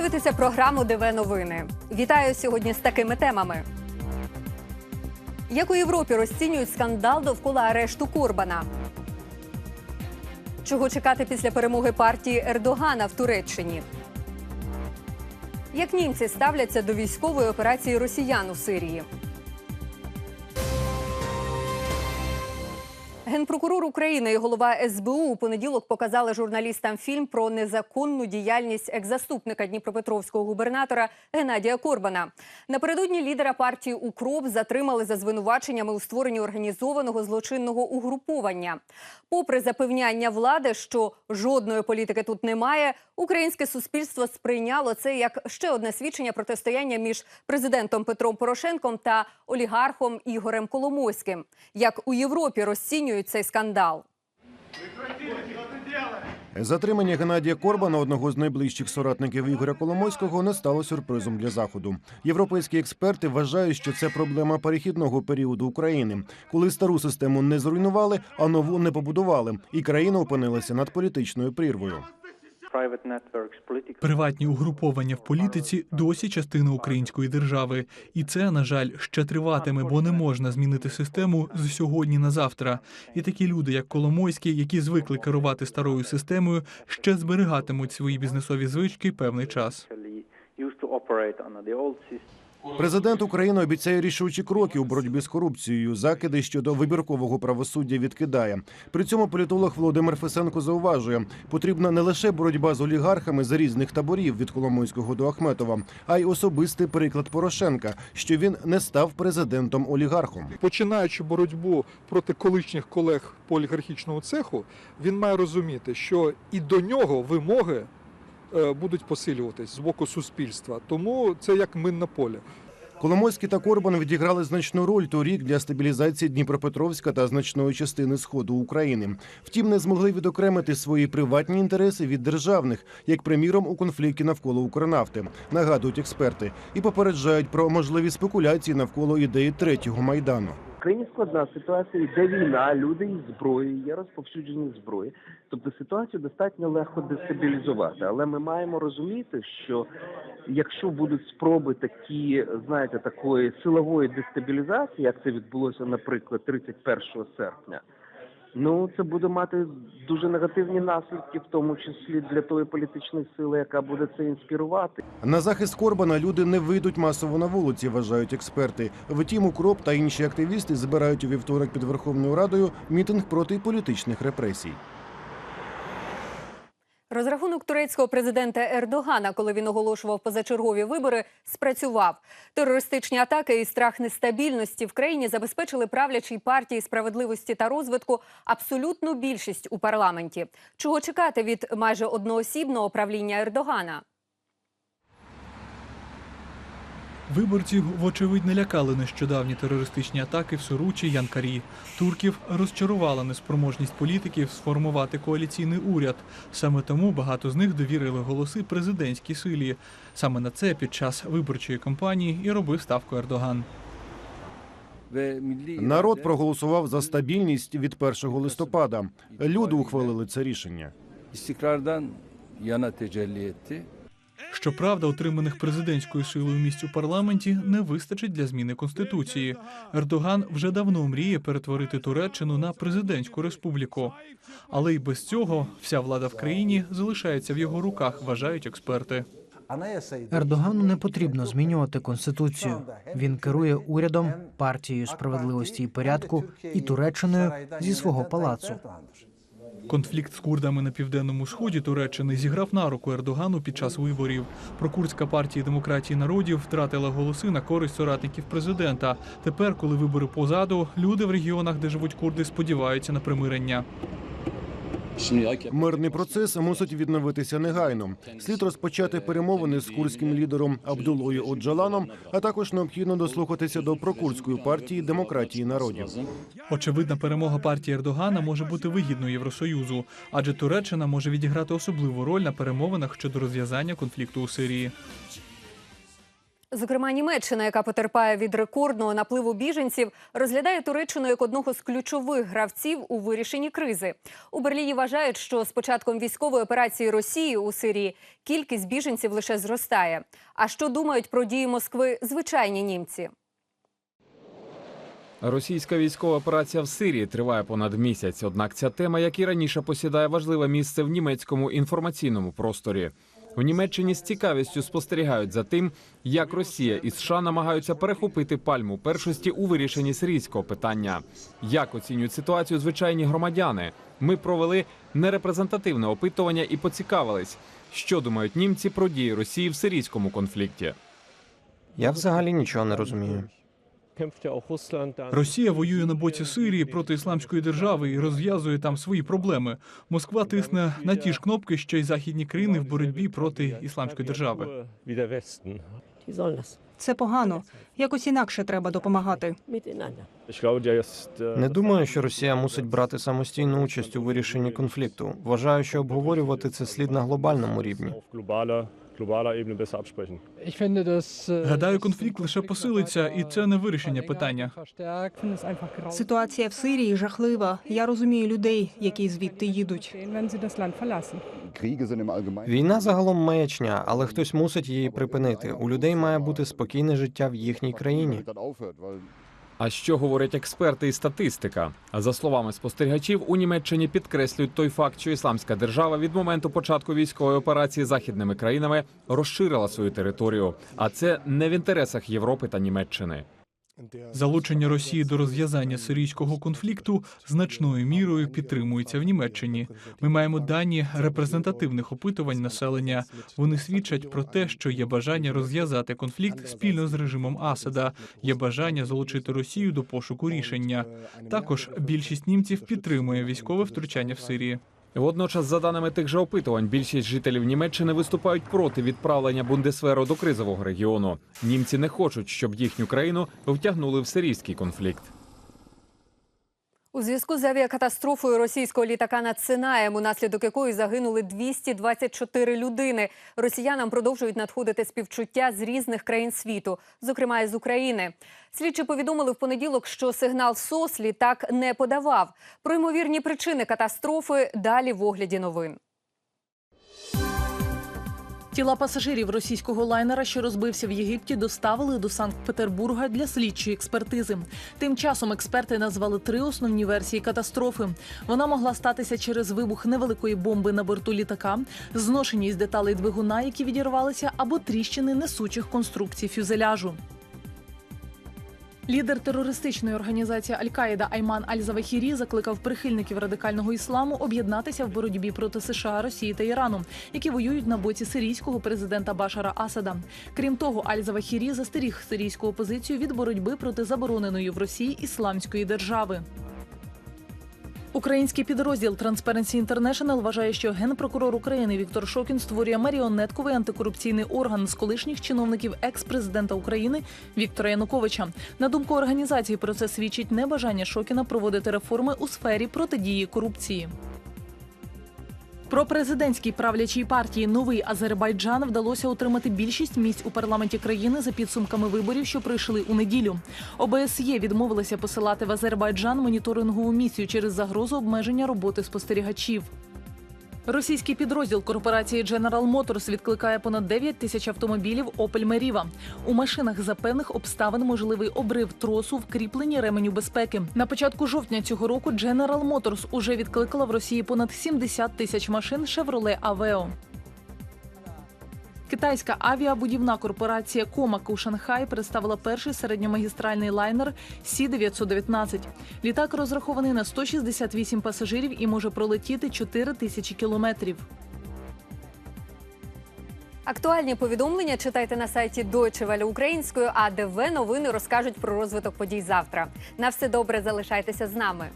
дивитеся програму ДВ Новини. Вітаю сьогодні з такими темами. Як у Європі розцінюють скандал довкола арешту Корбана? Чого чекати після перемоги партії Ердогана в Туреччині? Як німці ставляться до військової операції росіян у Сирії? Генпрокурор України і голова СБУ у понеділок показали журналістам фільм про незаконну діяльність екс-заступника Дніпропетровського губернатора Геннадія Корбана. Напередодні лідера партії Укроп затримали за звинуваченнями у створенні організованого злочинного угруповання. Попри запевняння влади, що жодної політики тут немає, українське суспільство сприйняло це як ще одне свідчення протистояння між президентом Петром Порошенком та олігархом Ігорем Коломойським. Як у Європі розцінюють цей скандал? Затримання Геннадія Корбана, одного з найближчих соратників Ігоря Коломойського, не стало сюрпризом для заходу. Європейські експерти вважають, що це проблема перехідного періоду України, коли стару систему не зруйнували, а нову не побудували, і країна опинилася над політичною прірвою. Приватні угруповання в політиці досі частина української держави, і це, на жаль, ще триватиме, бо не можна змінити систему з сьогодні на завтра. І такі люди, як Коломойський, які звикли керувати старою системою, ще зберігатимуть свої бізнесові звички певний час. Президент України обіцяє рішучі кроки у боротьбі з корупцією. Закиди щодо вибіркового правосуддя відкидає. При цьому політолог Володимир Фесенко зауважує, потрібна не лише боротьба з олігархами з різних таборів від Коломойського до Ахметова, а й особистий приклад Порошенка, що він не став президентом олігархом. починаючи боротьбу проти колишніх колег по олігархічному цеху, він має розуміти, що і до нього вимоги будуть посилюватись з боку суспільства. Тому це як минне поле. Коломойський та Корбан відіграли значну роль торік для стабілізації Дніпропетровська та значної частини сходу України. Втім, не змогли відокремити свої приватні інтереси від державних, як приміром у конфлікті навколо Укрнафти, нагадують експерти, і попереджають про можливі спекуляції навколо ідеї третього майдану. В країні складна ситуація, йде війна, люди із зброєю, є розповсюджені зброї. Тобто ситуацію достатньо легко дестабілізувати. Але ми маємо розуміти, що якщо будуть спроби такі, знаєте, такої силової дестабілізації, як це відбулося, наприклад, 31 серпня. Ну, це буде мати дуже негативні наслідки, в тому числі для тої політичної сили, яка буде це інспірувати. На захист Корбана люди не вийдуть масово на вулиці, вважають експерти. Втім, укроп та інші активісти збирають у вівторок під Верховною Радою мітинг проти політичних репресій. Розрахунок турецького президента Ердогана, коли він оголошував позачергові вибори, спрацював. Терористичні атаки і страх нестабільності в країні забезпечили правлячій партії справедливості та розвитку абсолютну більшість у парламенті. Чого чекати від майже одноосібного правління Ердогана? Виборців, вочевидь, не лякали нещодавні терористичні атаки в Суручі Янкарі. Турків розчарувала неспроможність політиків сформувати коаліційний уряд. Саме тому багато з них довірили голоси президентській силі. Саме на це під час виборчої кампанії і робив ставку Ердоган. Народ проголосував за стабільність від 1 листопада. Люди ухвалили це рішення. Щоправда, отриманих президентською силою місць у парламенті не вистачить для зміни конституції. Ердоган вже давно мріє перетворити Туреччину на президентську республіку. Але й без цього вся влада в країні залишається в його руках, вважають експерти. Ердогану не потрібно змінювати конституцію. Він керує урядом, партією справедливості і порядку і Туреччиною зі свого палацу. Конфлікт з курдами на південному сході Туреччини зіграв на руку Ердогану під час виборів. Прокурдська партія демократії народів втратила голоси на користь соратників президента. Тепер, коли вибори позаду, люди в регіонах, де живуть курди, сподіваються на примирення. Мирний процес мусить відновитися негайно. Слід розпочати перемовини з курським лідером Абдулою Оджаланом, а також необхідно дослухатися до прокурдської партії демократії народів. Очевидна перемога партії Ердогана може бути вигідною Євросоюзу, адже Туреччина може відіграти особливу роль на перемовинах щодо розв'язання конфлікту у Сирії. Зокрема, Німеччина, яка потерпає від рекордного напливу біженців, розглядає Туреччину як одного з ключових гравців у вирішенні кризи. У Берліні вважають, що з початком військової операції Росії у Сирії кількість біженців лише зростає. А що думають про дії Москви звичайні німці? Російська військова операція в Сирії триває понад місяць. Однак ця тема, як і раніше, посідає важливе місце в німецькому інформаційному просторі. У Німеччині з цікавістю спостерігають за тим, як Росія і США намагаються перехопити пальму першості у вирішенні сирійського питання. Як оцінюють ситуацію звичайні громадяни? Ми провели нерепрезентативне опитування і поцікавились, що думають німці про дії Росії в сирійському конфлікті. Я взагалі нічого не розумію. Росія воює на боці Сирії проти ісламської держави і розв'язує там свої проблеми. Москва тисне на ті ж кнопки, що й західні країни в боротьбі проти ісламської держави. Це погано. Якось інакше треба допомагати. Не думаю, що Росія мусить брати самостійну участь у вирішенні конфлікту. Вважаю, що обговорювати це слід на глобальному рівні. Гадаю, конфлікт лише посилиться, і це не вирішення питання. Ситуація в Сирії жахлива. Я розумію людей, які звідти їдуть. Війна загалом маячня, але хтось мусить її припинити. У людей має бути спокійне життя в їхній країні. А що говорять експерти і статистика? За словами спостерігачів, у Німеччині підкреслюють той факт, що ісламська держава від моменту початку військової операції західними країнами розширила свою територію. А це не в інтересах Європи та Німеччини. Залучення Росії до розв'язання сирійського конфлікту значною мірою підтримується в Німеччині. Ми маємо дані репрезентативних опитувань населення. Вони свідчать про те, що є бажання розв'язати конфлікт спільно з режимом Асада. Є бажання залучити Росію до пошуку рішення. Також більшість німців підтримує військове втручання в Сирії. Водночас, за даними тих же опитувань, більшість жителів Німеччини виступають проти відправлення Бундесверу до кризового регіону. Німці не хочуть, щоб їхню країну втягнули в сирійський конфлікт. У зв'язку з авіакатастрофою російського літака над Синаєм, унаслідок якої загинули 224 людини. Росіянам продовжують надходити співчуття з різних країн світу, зокрема з України. Слідчі повідомили в понеділок, що сигнал СОС літак не подавав. Про ймовірні причини катастрофи далі в огляді новин. Тіла пасажирів російського лайнера, що розбився в Єгипті, доставили до Санкт-Петербурга для слідчої експертизи. Тим часом експерти назвали три основні версії катастрофи. Вона могла статися через вибух невеликої бомби на борту літака, зношеність деталей двигуна, які відірвалися, або тріщини несучих конструкцій фюзеляжу. Лідер терористичної організації Аль-Каїда Айман Аль-Завахірі закликав прихильників радикального ісламу об'єднатися в боротьбі проти США, Росії та Ірану, які воюють на боці сирійського президента Башара Асада. Крім того, Аль-Завахірі застеріг сирійську опозицію від боротьби проти забороненої в Росії ісламської держави. Український підрозділ Transparency International вважає, що генпрокурор України Віктор Шокін створює маріонетковий антикорупційний орган з колишніх чиновників екс-президента України Віктора Януковича. На думку організації, про це свідчить небажання Шокіна проводити реформи у сфері протидії корупції. Про президентській правлячій партії Новий Азербайджан вдалося отримати більшість місць у парламенті країни за підсумками виборів, що пройшли у неділю. ОБСЄ відмовилася посилати в Азербайджан моніторингову місію через загрозу обмеження роботи спостерігачів. Російський підрозділ корпорації General Motors відкликає понад 9 тисяч автомобілів Opel Meriva. У машинах за певних обставин можливий обрив тросу в кріпленні ременю безпеки. На початку жовтня цього року General Motors уже відкликала в Росії понад 70 тисяч машин Chevrolet Aveo. Китайська авіабудівна корпорація Комак у Шанхаї представила перший середньомагістральний лайнер Сі-919. Літак розрахований на 168 пасажирів і може пролетіти 4 тисячі кілометрів. Актуальні повідомлення читайте на сайті Deutsche Welle українською, а ДВ новини розкажуть про розвиток подій завтра. На все добре залишайтеся з нами.